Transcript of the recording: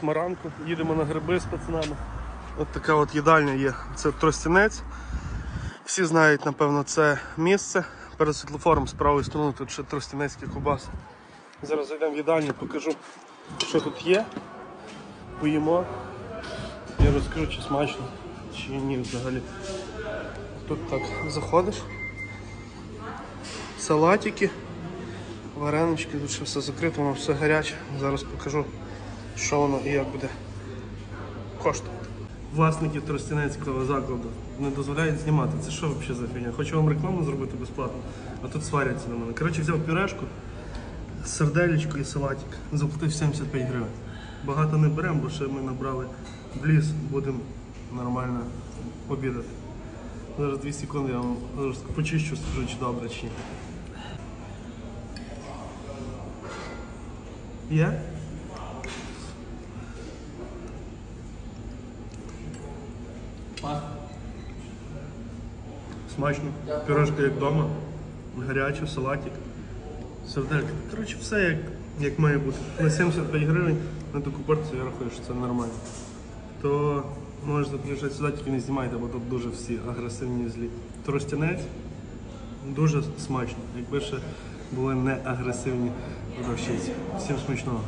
Смаранку, їдемо на гриби з пацанами. От така от їдальня є. Це Тростянець. Всі знають, напевно, це місце. Перед світлофором з правої сторони тут ще Тростянецькі кубаси. Зараз зайдемо в їдальню, покажу, що тут є. Поїмо. Я розкажу, чи смачно, чи ні взагалі. Тут так заходиш. Салатики, варенички, тут ще все закрито, воно все гаряче. Зараз покажу, що воно і як буде коштувати. Власники Тростянецького закладу не дозволяють знімати. Це що взагалі за фігня? Хочу вам рекламу зробити безплатно, а тут сваряться на мене. Коротше, взяв пюрешку, серделечко і салатик. Заплатив 75 гривень. Багато не беремо, бо ще ми набрали в ліс, будемо нормально обідати. Зараз 2 секунди я вам почищу, скажу, чи добре, чи ні. Є? Смачно. Пюрешка як вдома. Гаряча, салатик. Серделька. Коротше, все як, як має бути. На 75 гривень на таку порцію я рахую, що це нормально. То можете приїжджати сюди, тільки не знімайте, бо тут дуже всі агресивні і злі. Тростянець дуже смачно, якби ще були не агресивні продавщиці. Всім смачного.